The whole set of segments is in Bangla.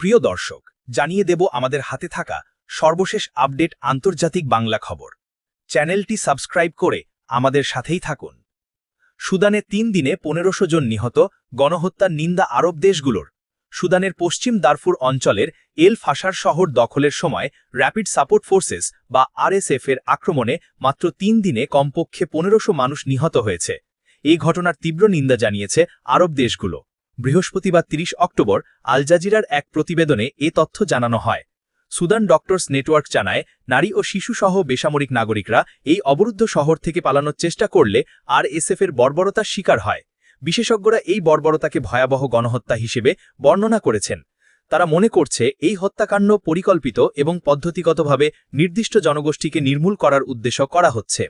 প্রিয় দর্শক, জানিয়ে দেব আমাদের হাতে থাকা সর্বশেষ আপডেট আন্তর্জাতিক বাংলা খবর। চ্যানেলটি সাবস্ক্রাইব করে আমাদের সাথেই থাকুন। সুদানে তিন দিনে পনেরোশো জন নিহত, গণহত্যার নিন্দা আরব দেশগুলোর। সুদানের পশ্চিম দারফুর অঞ্চলের এল ফাসার শহর দখলের সময় র্যাপিড সাপোর্ট ফোর্সেস বা আরএসএফ এর আক্রমণে মাত্র তিন দিনে কমপক্ষে পনেরোশো মানুষ নিহত হয়েছে। এই ঘটনার তীব্র নিন্দা জানিয়েছে আরব দেশগুলো। বৃহস্পতিবার ৩০ অক্টোবর আল জাজিরার এক প্রতিবেদনে এ তথ্য জানানো হয়। সুদান ডক্টরস নেটওয়ার্ক জানায়, নারী ও শিশুসহ বেসামরিক নাগরিকরা এই অবরুদ্ধ শহর থেকে পালানোর চেষ্টা করলে আর এর বর্বরতার শিকার হয়। বিশেষজ্ঞরা এই বর্বরতাকে ভয়াবহ গণহত্যা হিসেবে বর্ণনা করেছেন। তারা মনে করছে, এই হত্যাকাণ্ড পরিকল্পিত এবং পদ্ধতিগতভাবে নির্দিষ্ট জনগোষ্ঠীকে নির্মূল করার উদ্দেশ্য করা হচ্ছে।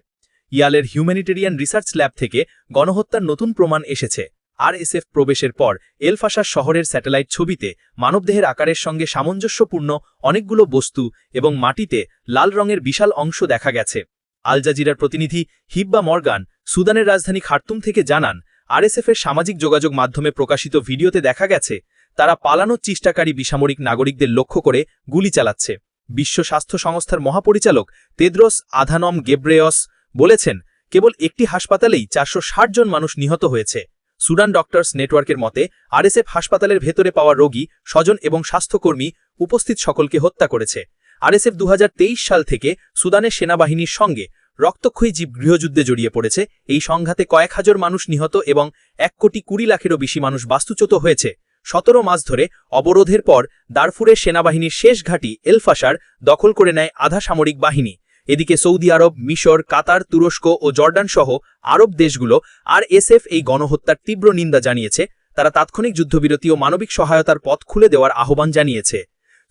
ইয়ালের হিউম্যানিটেরিয়ান রিসার্চ ল্যাব থেকে গণহত্যার নতুন প্রমাণ এসেছে। আরএসএফ প্রবেশের পর এলফাসার শহরের স্যাটেলাইট ছবিতে মানবদেহের আকারের সঙ্গে সামঞ্জস্যপূর্ণ অনেকগুলো বস্তু এবং মাটিতে লাল রঙের বিশাল অংশ দেখা গেছে। আল জাজিরার প্রতিনিধি হিব্বা মর্গান সুদানের রাজধানী খার্তুম থেকে জানান, আরএসএফের সামাজিক যোগাযোগ মাধ্যমে প্রকাশিত ভিডিওতে দেখা গেছে, তারা পালানোর চেষ্টাকারী বিসামরিক নাগরিকদের লক্ষ্য করে গুলি চালাচ্ছে। বিশ্ব স্বাস্থ্য সংস্থার মহাপরিচালক তেদ্রস আধানম গেব্রেয়স বলেছেন, কেবল একটি হাসপাতালেই চারশো ষাট জন মানুষ নিহত হয়েছে। সুডান ডক্টরস নেটওয়ার্কের মতে, আরএসএফ হাসপাতালের ভেতরে পাওয়া রোগী, স্বজন এবং স্বাস্থ্যকর্মী উপস্থিত সকলকে হত্যা করেছে। আরএসএফ দু হাজার তেইশ সাল থেকে সুদানের সেনাবাহিনীর সঙ্গে রক্তক্ষয়ী জীব গৃহযুদ্ধে জড়িয়ে পড়েছে। এই সংঘাতে কয়েক হাজার মানুষ নিহত এবং এক কোটি কুড়ি লাখেরও বেশি মানুষ বাস্তুচ্যুত হয়েছে। সতেরো মাস ধরে অবরোধের পর দারফুরের সেনাবাহিনীর শেষ ঘাঁটি এলফাসার দখল করে নেয় আধা সামরিক বাহিনী। এদিকে সৌদি আরব, মিশর, কাতার, তুরস্ক ও জর্ডান সহ আরব দেশগুলো আর এসএফ এই গণহত্যার তীব্র নিন্দা জানিয়েছে। তারা তাৎক্ষণিক যুদ্ধবিরতি ও মানবিক সহায়তার পথ খুলে দেওয়ার আহ্বান জানিয়েছে।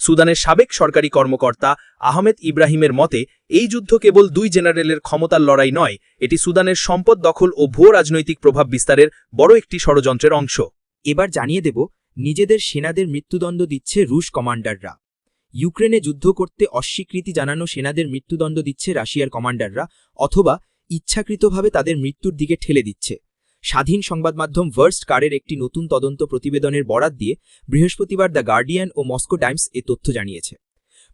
সুদানের সাবেক সরকারি কর্মকর্তা আহমেদ ইব্রাহিমের মতে, এই যুদ্ধ কেবল দুই জেনারেলের ক্ষমতার লড়াই নয়, এটি সুদানের সম্পদ দখল ও ভুয়ো রাজনৈতিক প্রভাব বিস্তারের বড় একটি ষড়যন্ত্রের অংশ। এবার জানিয়ে দেব, নিজেদের সেনাদের মৃত্যুদণ্ড দিচ্ছে রুশ কমান্ডাররা। ইউক্রেনে যুদ্ধ করতে অস্বীকৃতি জানানো সেনাদের মৃত্যুদণ্ড দিচ্ছে রাশিয়ার কমান্ডাররা অথবা ইচ্ছাকৃতভাবে তাদের মৃত্যুর দিকে ঠেলে দিচ্ছে। স্বাধীন সংবাদ মাধ্যম ভার্স্ট কারের একটি নতুন তদন্ত প্রতিবেদনের বরাত দিয়ে বৃহস্পতিবার দ্য গার্ডিয়ান ও মস্কো টাইমস এ তথ্য জানিয়েছে।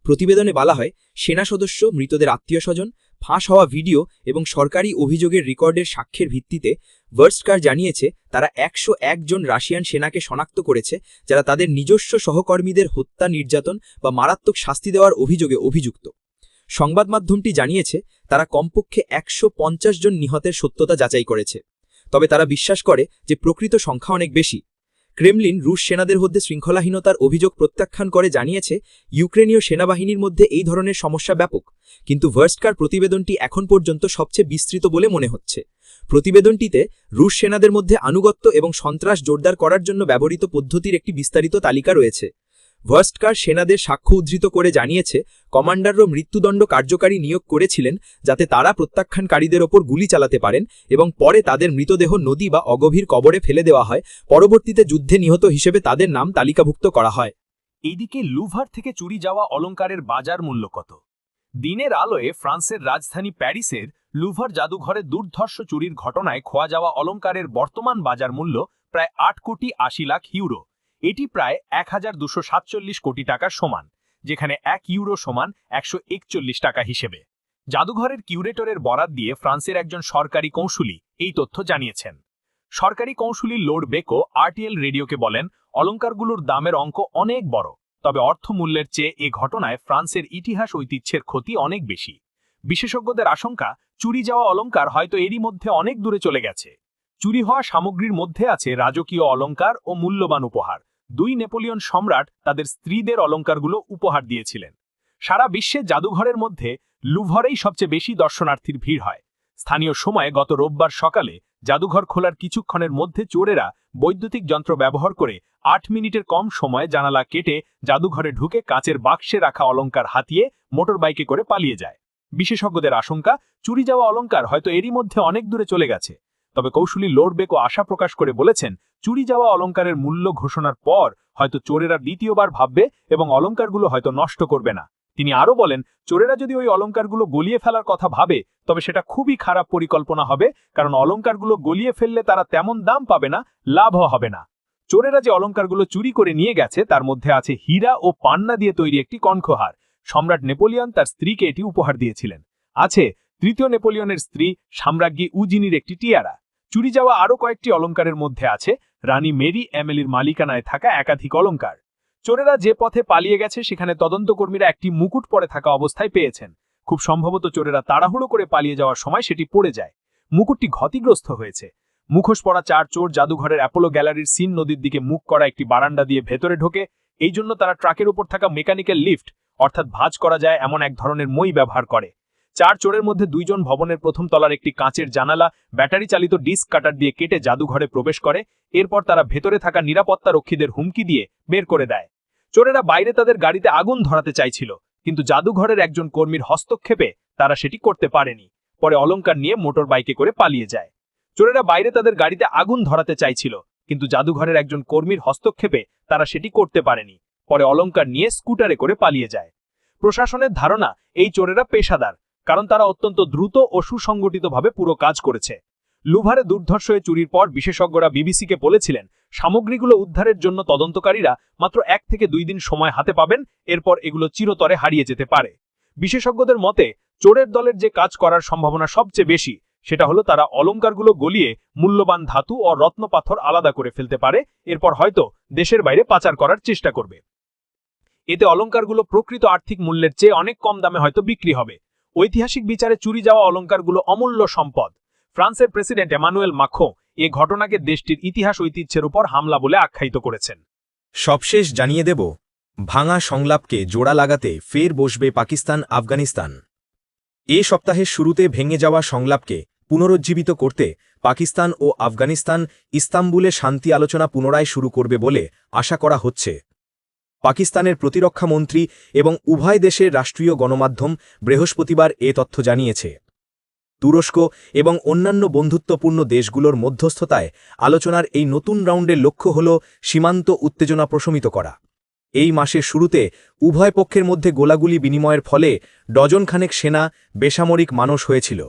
প্রতিবেদনে বলা হয়, সেনা সদস্য, মৃতদের আত্মীয় স্বজন ফাঁস হওয়া ভিডিও এবং সরকারি অভিযোগের রেকর্ডের সাক্ষ্যের ভিত্তিতে ভার্স্টকার জানিয়েছে, তারা একশো জন রাশিয়ান সেনাকে শনাক্ত করেছে, যারা তাদের নিজস্ব সহকর্মীদের হত্যা, নির্যাতন বা মারাত্মক শাস্তি দেওয়ার অভিযোগে অভিযুক্ত। সংবাদ মাধ্যমটি জানিয়েছে, তারা কমপক্ষে একশো পঞ্চাশ জন নিহতের সত্যতা যাচাই করেছে। তবে তারা বিশ্বাস করে যে প্রকৃত সংখ্যা অনেক বেশি। ক্রেমলিন রুশ সেনাদের মধ্যে শৃঙ্খলাহীনতার অভিযোগ প্রত্যাখ্যান করে জানিয়েছে, ইউক্রেনীয় সেনাবাহিনীর মধ্যে এই ধরনের সমস্যা ব্যাপক, কিন্তু ভার্স্টকার প্রতিবেদনটি এখন পর্যন্ত সবচেয়ে বিস্তৃত বলে মনে হচ্ছে। প্রতিবেদনটিতে রুশ সেনাদের মধ্যে আনুগত্য এবং সন্ত্রাস জোরদার করার জন্য ব্যবহৃত পদ্ধতির একটি বিস্তারিত তালিকা রয়েছে। ভার্স্টকার সেনাদের সাক্ষ্য উদ্ধৃত করে জানিয়েছে কমান্ডারও মৃত্যুদণ্ড কার্যকারী নিয়োগ করেছিলেন যাতে তারা প্রত্যাখ্যানকারীদের ওপর গুলি চালাতে পারেন এবং পরে তাদের মৃতদেহ নদী বা অগভীর কবরে ফেলে দেওয়া হয়। পরবর্তীতে যুদ্ধে নিহত হিসেবে তাদের নাম তালিকাভুক্ত করা হয়। এইদিকে লুভার থেকে চুরি যাওয়া অলঙ্কারের বাজার মূল্য কত? দিনের আলোয় ফ্রান্সের রাজধানী প্যারিসের লুভার জাদুঘরে দুর্ধর্ষ চুরির ঘটনায় খোয়া যাওয়া অলঙ্কারের বর্তমান বাজার মূল্য প্রায় আট কোটি আশি লাখ ইউরো। এটি প্রায় এক কোটি টাকার সমান, যেখানে এক ইউরো সমান একশো একচল্লিশ টাকা হিসেবে। জাদুঘরের কিউরেটরের বরাত দিয়ে ফ্রান্সের একজন সরকারি কৌঁসুলি এই তথ্য জানিয়েছেন। সরকারি কৌঁসুলি লোড বেকো আরটিএল রেডিওকে বলেন অলঙ্কারগুলোর দামের অঙ্ক অনেক বড়, তবে অর্থমূল্যের চেয়ে এ ঘটনায় ফ্রান্সের ইতিহাস ঐতিহ্যের ক্ষতি অনেক বেশি। বিশেষজ্ঞদের আশঙ্কা, চুরি যাওয়া অলঙ্কার হয়তো এরই মধ্যে অনেক দূরে চলে গেছে। চুরি হওয়া সামগ্রীর মধ্যে আছে রাজকীয় অলঙ্কার ও মূল্যবান উপহার। দুই নেপোলিয়ন সম্রাট তাদের স্ত্রীদের অলঙ্কারগুলো উপহার দিয়েছিলেন। সারা বিশ্বে জাদুঘরের মধ্যে লুভরেই সবচেয়ে বেশি দর্শনার্থীর ভিড় হয়। স্থানীয় সময়ে গত রোববার সকালে জাদুঘর খোলার কিছুক্ষণের মধ্যে চোরেরা বৈদ্যুতিক যন্ত্র ব্যবহার করে আট মিনিটের কম সময়ে জানালা কেটে জাদুঘরে ঢুকে কাঁচের বাক্সে রাখা অলঙ্কার হাতিয়ে মোটরবাইকে করে পালিয়ে যায়। বিশেষজ্ঞদের আশঙ্কা, চুরি যাওয়া অলঙ্কার হয়তো এরই মধ্যে অনেক দূরে চলে গেছে। তবে কৌশলী লোডবেকও আশা প্রকাশ করে বলেছেন চুরি যাওয়া অলঙ্কারের মূল্য ঘোষণার পর হয়তো চোরেরা দ্বিতীয়বার ভাববে এবং অলঙ্কারগুলো হয়তো নষ্ট করবে না। তিনি আরও বলেন, চোরেরা যদি ওই অলঙ্কারগুলো গলিয়ে ফেলার কথা ভাবে, তবে সেটা খুবই খারাপ পরিকল্পনা হবে, কারণ অলঙ্কারগুলো গলিয়ে ফেললে তারা তেমন দাম পাবে না, লাভও হবে না। চোরেরা যে অলংকারগুলো চুরি করে নিয়ে গেছে, তার মধ্যে আছে হীরা ও পান্না দিয়ে তৈরি একটি কণ্ঠহার। সম্রাট নেপোলিয়ন তার স্ত্রীকে এটি উপহার দিয়েছিলেন। আছে, তৃতীয় নেপোলিয়নের স্ত্রী, সাম্রাজ্ঞী উজিনির একটি টিয়ারা। চুরি যাওয়া আরও কয়েকটি অলংকারের মধ্যে আছে রানী মেরি এমেলির মালিকানায় থাকা একাধিক অলংকার চোরেরা যে পথে পালিয়ে গেছে, সেখানে তদন্তকর্মীরা একটি মুকুট পরে থাকা অবস্থায় পেয়েছেন। খুব সম্ভবত চোরেরা তাড়াহুড়ো করে পালিয়ে যাওয়ার সময় সেটি পড়ে যায়। মুকুটটি ক্ষতিগ্রস্ত হয়েছে। মুখোশ পরা চার চোর জাদুঘরের অ্যাপোলো গ্যালারির সিন নদীর দিকে মুখ করা একটি বারান্দা দিয়ে ভেতরে ঢোকে। এই জন্য তারা ট্রাকের উপর থাকা মেকানিক্যাল লিফট, অর্থাৎ ভাজ করা যায়, এমন এক ধরনের মই ব্যবহার করে। চার চোরের মধ্যে দুইজন ভবনের প্রথম তলার একটি কাঁচের জানালা ব্যাটারি চালিত ডিস্ক কাটার দিয়ে কেটে জাদুঘরে প্রবেশ করে। এরপর তারা ভেতরে থাকা নিরাপত্তা রক্ষীদের হুমকি দিয়ে বের করে দেয়। চোরেরা বাইরে তাদের গাড়িতে আগুন ধরাতে চাইছিল, কিন্তু জাদুঘরের একজন কর্মীর হস্তক্ষেপে তারা সেটি করতে পারেনি। পরে অলঙ্কার নিয়ে মোটর বাইকে করে পালিয়ে যায়। চোরেরা বাইরে তাদের গাড়িতে আগুন ধরাতে চাইছিল, কিন্তু জাদুঘরের একজন কর্মীর হস্তক্ষেপে তারা সেটি করতে পারেনি। পরে অলঙ্কার নিয়ে স্কুটারে করে পালিয়ে যায়। প্রশাসনের ধারণা, এই চোরেরা পেশাদার কারণ তারা অত্যন্ত দ্রুত ও সুসংগঠিতভাবে পুরো কাজ করেছে। লুভারে দুর্ধর্ষ হয়ে চুরির পর বিশেষজ্ঞরা বিবিসিকে বলেছিলেন, সামগ্রীগুলো উদ্ধারের জন্য তদন্তকারীরা মাত্র এক থেকে দুই দিন সময় হাতে পাবেন, এরপর এগুলো চিরতরে হারিয়ে যেতে পারে। বিশেষজ্ঞদের মতে, চোরের দলের যে কাজ করার সম্ভাবনা সবচেয়ে বেশি, সেটা হলো তারা অলংকারগুলো গলিয়ে মূল্যবান ধাতু ও রত্নপাথর আলাদা করে ফেলতে পারে, এরপর হয়তো দেশের বাইরে পাচার করার চেষ্টা করবে। এতে অলংকারগুলো প্রকৃত আর্থিক মূল্যের চেয়ে অনেক কম দামে হয়তো বিক্রি হবে। ঐতিহাসিক বিচারে চুরি যাওয়া অলঙ্কারগুলো অমূল্য সম্পদ। ফ্রান্সের প্রেসিডেন্ট এমানুয়েল মাখো এ ঘটনাকে দেশটির ইতিহাস ঐতিহ্যের উপর হামলা বলে আখ্যায়িত করেছেন। সবশেষ জানিয়ে দেব, ভাঙা সংলাপকে জোড়া লাগাতে ফের বসবে পাকিস্তান, আফগানিস্তান। এ সপ্তাহের শুরুতে ভেঙে যাওয়া সংলাপকে পুনরুজ্জীবিত করতে পাকিস্তান ও আফগানিস্তান ইস্তাম্বুলে শান্তি আলোচনা পুনরায় শুরু করবে বলে আশা করা হচ্ছে। পাকিস্তানের প্রতিরক্ষা মন্ত্রী এবং উভয় দেশের রাষ্ট্রীয় গণমাধ্যম বৃহস্পতিবার এ তথ্য জানিয়েছে। তুরস্ক এবং অন্যান্য বন্ধুত্বপূর্ণ দেশগুলোর মধ্যস্থতায় আলোচনার এই নতুন রাউন্ডের লক্ষ্য হল সীমান্ত উত্তেজনা প্রশমিত করা। এই মাসের শুরুতে উভয় পক্ষের মধ্যে গোলাগুলি বিনিময়ের ফলে ডজনখানেক সেনা বেসামরিক মানুষ হয়েছিল।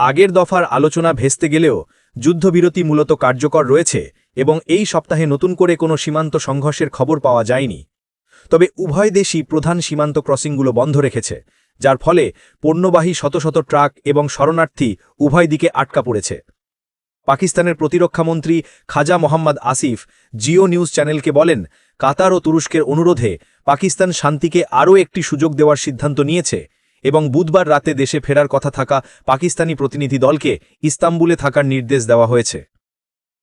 আগের দফার আলোচনা ভেস্তে গেলেও যুদ্ধবিরতি মূলত কার্যকর রয়েছে এবং এই সপ্তাহে নতুন করে কোনো সীমান্ত সংঘর্ষের খবর পাওয়া যায়নি। তবে উভয় দেশই প্রধান সীমান্ত ক্রসিংগুলো বন্ধ রেখেছে, যার ফলে পণ্যবাহী শত শত ট্রাক এবং শরণার্থী উভয় দিকে আটকা পড়েছে। পাকিস্তানের প্রতিরক্ষামন্ত্রী খাজা মোহাম্মদ আসিফ জিও নিউজ চ্যানেলকে বলেন, কাতার ও তুরস্কের অনুরোধে পাকিস্তান শান্তিকে আরও একটি সুযোগ দেওয়ার সিদ্ধান্ত নিয়েছে। এবং বুধবার রাতে দেশে ফেরার কথা থাকা পাকিস্তানি প্রতিনিধি দলকে ইস্তাম্বুলে থাকার নির্দেশ দেওয়া হয়েছে।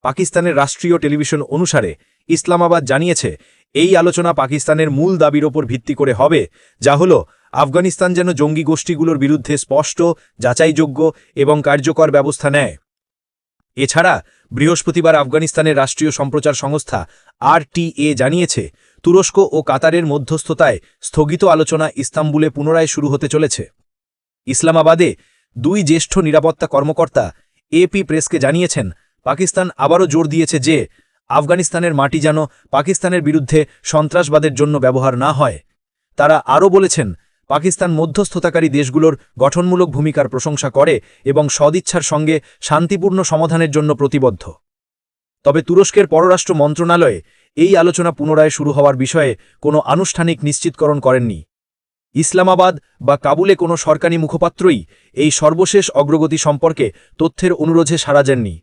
পাকিস্তানের রাষ্ট্রীয় টেলিভিশন অনুসারে ইসলামাবাদ জানিয়েছে, এই আলোচনা পাকিস্তানের মূল দাবির ওপর ভিত্তি করে হবে, যা হল আফগানিস্তান যেন জঙ্গি গোষ্ঠীগুলোর বিরুদ্ধে স্পষ্ট, যাচাইযোগ্য এবং কার্যকর ব্যবস্থা নেয়। এছাড়া বৃহস্পতিবার আফগানিস্তানের রাষ্ট্রীয় সম্প্রচার সংস্থা আরটিএ জানিয়েছে তুরস্ক ও কাতারের মধ্যস্থতায় স্থগিত আলোচনা ইস্তাম্বুলে পুনরায় শুরু হতে চলেছে। ইসলামাবাদে দুই জ্যেষ্ঠ নিরাপত্তা কর্মকর্তা এপি প্রেসকে জানিয়েছেন, পাকিস্তান আবারও জোর দিয়েছে যে আফগানিস্তানের মাটি যেন পাকিস্তানের বিরুদ্ধে সন্ত্রাসবাদের জন্য ব্যবহার না হয়। তারা আরও বলেছেন, পাকিস্তান মধ্যস্থতাকারী দেশগুলোর গঠনমূলক ভূমিকার প্রশংসা করে এবং সদিচ্ছার সঙ্গে শান্তিপূর্ণ সমাধানের জন্য প্রতিবদ্ধ। তবে তুরস্কের পররাষ্ট্র মন্ত্রণালয়ে এই আলোচনা পুনরায় শুরু হওয়ার বিষয়ে কোনো আনুষ্ঠানিক নিশ্চিতকরণ করেননি। ইসলামাবাদ বা কাবুলে কোনো সরকারি মুখপাত্রই এই সর্বশেষ অগ্রগতি সম্পর্কে তথ্যের অনুরোধে সাড়া যাননি